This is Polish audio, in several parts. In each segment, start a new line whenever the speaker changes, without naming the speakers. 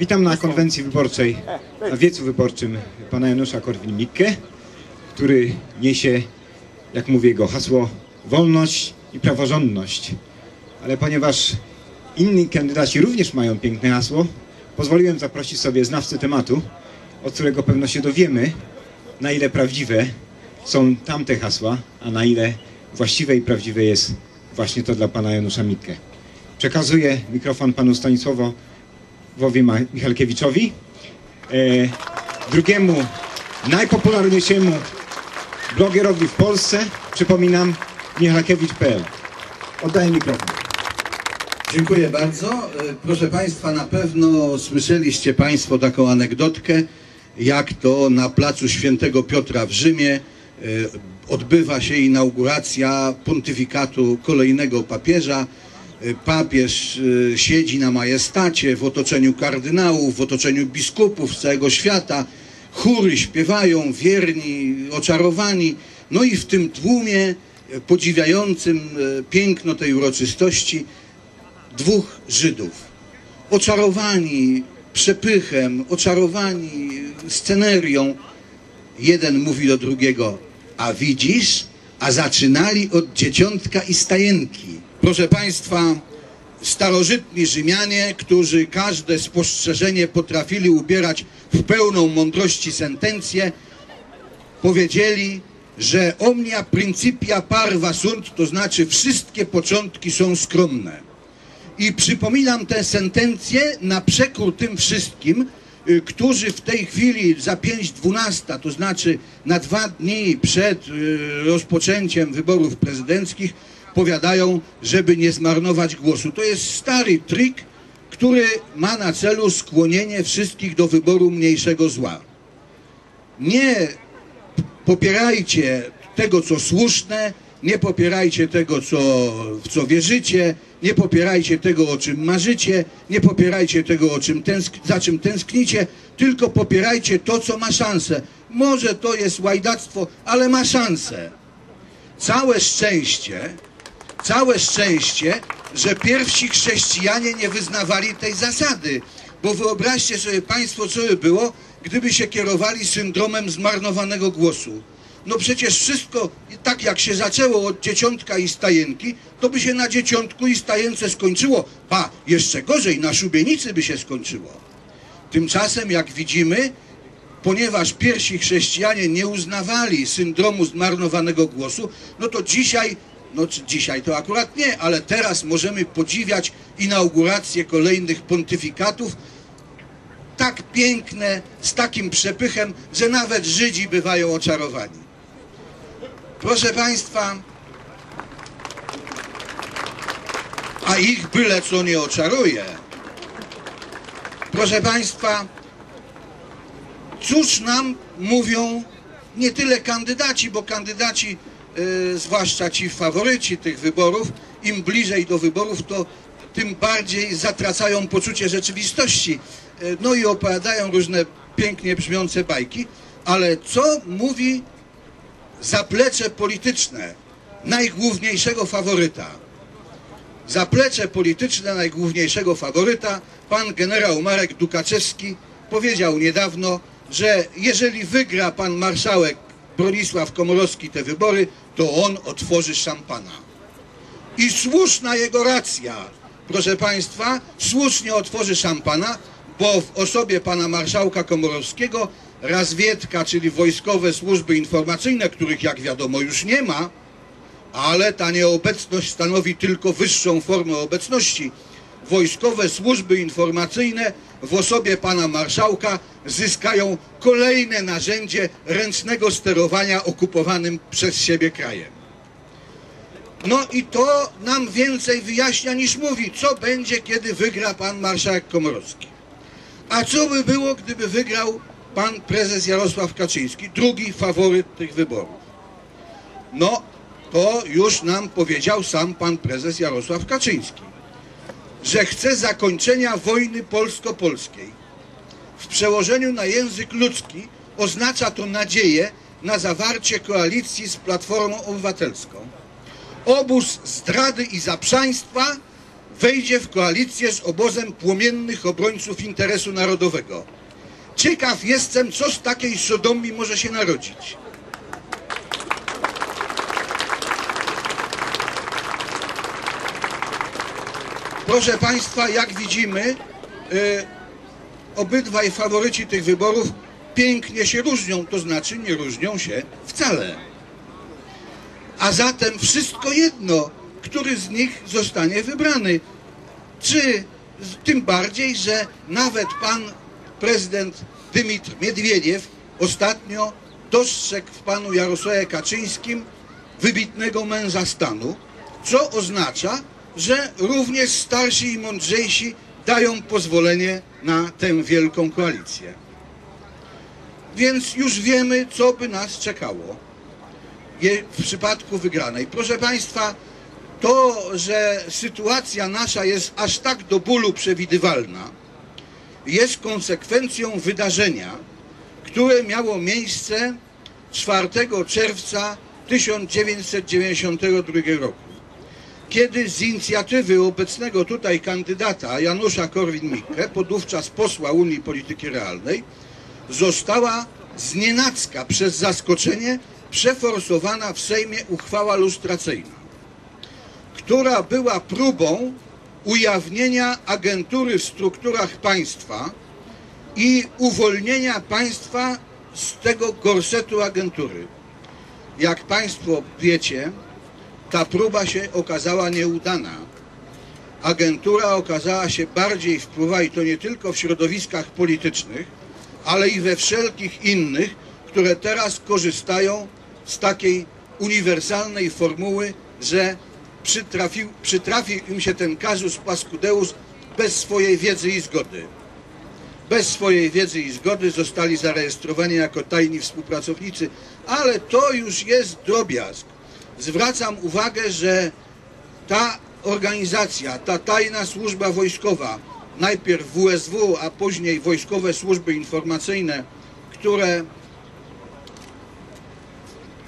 Witam na konwencji wyborczej, na wiecu wyborczym pana Janusza Korwin-Mikke, który niesie, jak mówię, jego hasło wolność i praworządność. Ale ponieważ inni kandydaci również mają piękne hasło, pozwoliłem zaprosić sobie znawcę tematu, od którego pewno się dowiemy, na ile prawdziwe są tamte hasła, a na ile właściwe i prawdziwe jest właśnie to dla pana Janusza Mikke. Przekazuję mikrofon panu Stanisławowi Ma- Michalkiewiczowi, e, drugiemu najpopularniejszemu blogerowi w Polsce, przypominam, michalkiewicz.pl. Oddaję mikrofon.
Dziękuję bardzo. E, Proszę Państwa, na pewno słyszeliście Państwo taką anegdotkę, jak to na placu Świętego Piotra w Rzymie e, odbywa się inauguracja pontyfikatu kolejnego papieża. E, Papież e, siedzi na majestacie w otoczeniu kardynałów, w otoczeniu biskupów z całego świata. Chóry śpiewają, wierni, oczarowani. No i w tym tłumie e, podziwiającym piękno tej uroczystości dwóch Żydów. Oczarowani przepychem, oczarowani scenerią. Jeden mówi do drugiego, a widzisz, a zaczynali od dzieciątka i stajenki. Proszę Państwa, starożytni Rzymianie, którzy każde spostrzeżenie potrafili ubierać w pełną mądrości sentencję, powiedzieli, że omnia principia parva sunt, to znaczy wszystkie początki są skromne. I przypominam tę sentencję na przekór tym wszystkim, y, którzy w tej chwili za 5.12, to znaczy na dwa dni przed y, rozpoczęciem wyborów prezydenckich, powiadają, żeby nie zmarnować głosu. To jest stary trik, który ma na celu skłonienie wszystkich do wyboru mniejszego zła. Nie popierajcie tego, co słuszne, nie popierajcie tego, co, w co wierzycie, nie popierajcie tego, o czym marzycie, nie popierajcie tego, o czym tęsk- za czym tęsknicie, tylko popierajcie to, co ma szansę. Może to jest łajdactwo, ale ma szansę. Całe szczęście, całe szczęście, że pierwsi chrześcijanie nie wyznawali tej zasady. Bo wyobraźcie sobie Państwo, co by było, gdyby się kierowali syndromem zmarnowanego głosu. No przecież wszystko, tak jak się zaczęło od dzieciątka i stajenki, to by się na dzieciątku i stajence skończyło. Ba, jeszcze gorzej, na szubienicy by się skończyło. Tymczasem, jak widzimy, ponieważ pierwsi chrześcijanie nie uznawali syndromu zmarnowanego głosu, no to dzisiaj, no dzisiaj to akurat nie, ale teraz możemy podziwiać inaugurację kolejnych pontyfikatów, tak piękne, z takim przepychem, że nawet Żydzi bywają oczarowani. Proszę Państwa, a ich byle co nie oczaruje. Proszę Państwa, cóż nam mówią nie tyle kandydaci, bo kandydaci, e, zwłaszcza ci faworyci tych wyborów, im bliżej do wyborów, to tym bardziej zatracają poczucie rzeczywistości. E, no i opowiadają różne pięknie brzmiące bajki, ale co mówi zaplecze polityczne najgłówniejszego faworyta? Zaplecze polityczne najgłówniejszego faworyta, pan generał Marek Dukaczewski, powiedział niedawno, że jeżeli wygra pan marszałek Bronisław Komorowski te wybory, to on otworzy szampana. I słuszna jego racja, proszę państwa, słusznie otworzy szampana, bo w osobie pana marszałka Komorowskiego razwiedka, czyli wojskowe służby informacyjne, których jak wiadomo już nie ma, ale ta nieobecność stanowi tylko wyższą formę obecności. Wojskowe służby informacyjne w osobie pana marszałka zyskają kolejne narzędzie ręcznego sterowania okupowanym przez siebie krajem. No i to nam więcej wyjaśnia niż mówi, co będzie, kiedy wygra pan marszałek Komorowski. A co by było, gdyby wygrał pan prezes Jarosław Kaczyński, drugi faworyt tych wyborów? No, to już nam powiedział sam pan prezes Jarosław Kaczyński, że chce zakończenia wojny polsko-polskiej. W przełożeniu na język ludzki oznacza to nadzieję na zawarcie koalicji z Platformą Obywatelską. Obóz zdrady i zaprzaństwa wejdzie w koalicję z obozem płomiennych obrońców interesu narodowego. Ciekaw jestem, co z takiej sodomii może się narodzić. Proszę Państwa, jak widzimy, y, obydwaj faworyci tych wyborów pięknie się różnią, to znaczy nie różnią się wcale. A zatem wszystko jedno, który z nich zostanie wybrany. Czy tym bardziej, że nawet pan prezydent Dymitr Miedwiediew ostatnio dostrzegł w panu Jarosławie Kaczyńskim wybitnego męża stanu, co oznacza, że również starsi i mądrzejsi dają pozwolenie na tę wielką koalicję. Więc już wiemy, co by nas czekało w przypadku wygranej. Proszę Państwa, to, że sytuacja nasza jest aż tak do bólu przewidywalna, jest konsekwencją wydarzenia, które miało miejsce 4 czerwca 1992 roku, kiedy z inicjatywy obecnego tutaj kandydata Janusza Korwin-Mikke, podówczas posła Unii Polityki Realnej, została znienacka przez zaskoczenie przeforsowana w Sejmie uchwała lustracyjna, która była próbą ujawnienia agentury w strukturach państwa i uwolnienia państwa z tego gorsetu agentury. Jak Państwo wiecie, ta próba się okazała nieudana. Agentura okazała się bardziej wpływa i to nie tylko w środowiskach politycznych, ale i we wszelkich innych, które teraz korzystają z takiej uniwersalnej formuły, że przytrafił, przytrafił im się ten kazus paskudeus bez swojej wiedzy i zgody. Bez swojej wiedzy i zgody zostali zarejestrowani jako tajni współpracownicy, ale to już jest drobiazg. Zwracam uwagę, że ta organizacja, ta tajna służba wojskowa, najpierw WSW, a później wojskowe służby informacyjne, które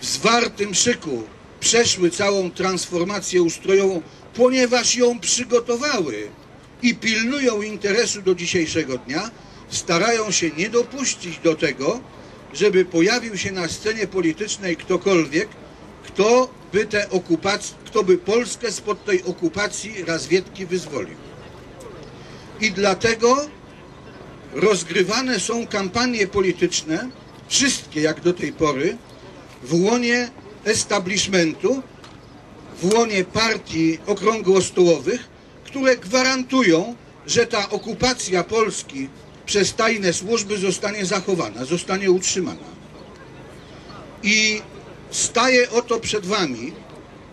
w zwartym szyku przeszły całą transformację ustrojową, ponieważ ją przygotowały i pilnują interesu do dzisiejszego dnia, starają się nie dopuścić do tego, żeby pojawił się na scenie politycznej ktokolwiek, kto by tę okupację, kto by Polskę spod tej okupacji razwiedki wyzwolił. I dlatego rozgrywane są kampanie polityczne, wszystkie jak do tej pory, w łonie establishmentu, w łonie partii okrągłostołowych, które gwarantują, że ta okupacja Polski przez tajne służby zostanie zachowana, zostanie utrzymana. I staje oto przed Wami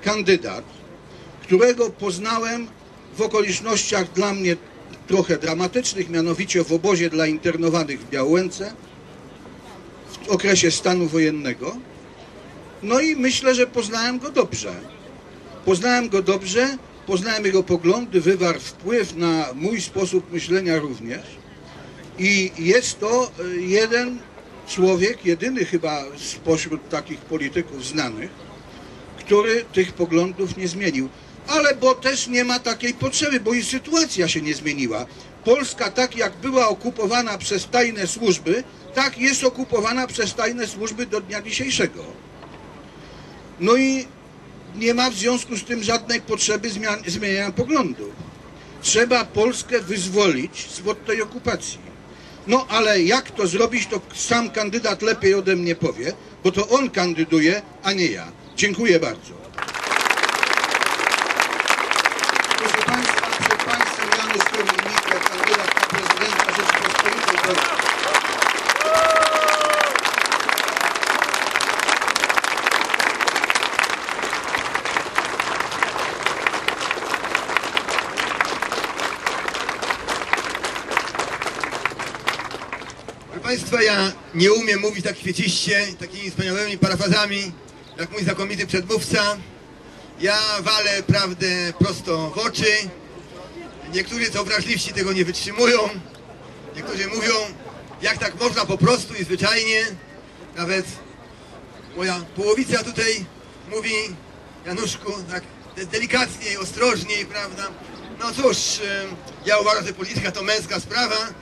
kandydat, którego poznałem w okolicznościach dla mnie trochę dramatycznych, mianowicie w obozie dla internowanych w Białęce w okresie stanu wojennego. No i myślę, że poznałem go dobrze. Poznałem go dobrze, poznałem jego poglądy, wywarł wpływ na mój sposób myślenia również. I jest to y, jeden człowiek, jedyny chyba spośród takich polityków znanych, który tych poglądów nie zmienił. Ale bo też nie ma takiej potrzeby, bo i sytuacja się nie zmieniła. Polska tak jak była okupowana przez tajne służby, tak jest okupowana przez tajne służby do dnia dzisiejszego. No i nie ma w związku z tym żadnej potrzeby zmian, zmieniania poglądów. Trzeba Polskę wyzwolić spod tej okupacji. No ale jak to zrobić, to sam kandydat lepiej ode mnie powie, bo to on kandyduje, a nie ja. Dziękuję bardzo. Państwa,
ja nie umiem mówić tak kwieciście, takimi wspaniałymi parafrazami, jak mój znakomity przedmówca. Ja walę prawdę prosto w oczy. Niektórzy, co wrażliwsi, tego nie wytrzymują. Niektórzy mówią, jak tak można po prostu i zwyczajnie. Nawet moja połowica tutaj mówi, Januszku, tak delikatniej, ostrożniej, prawda? No cóż, ja uważam, że polityka to męska sprawa.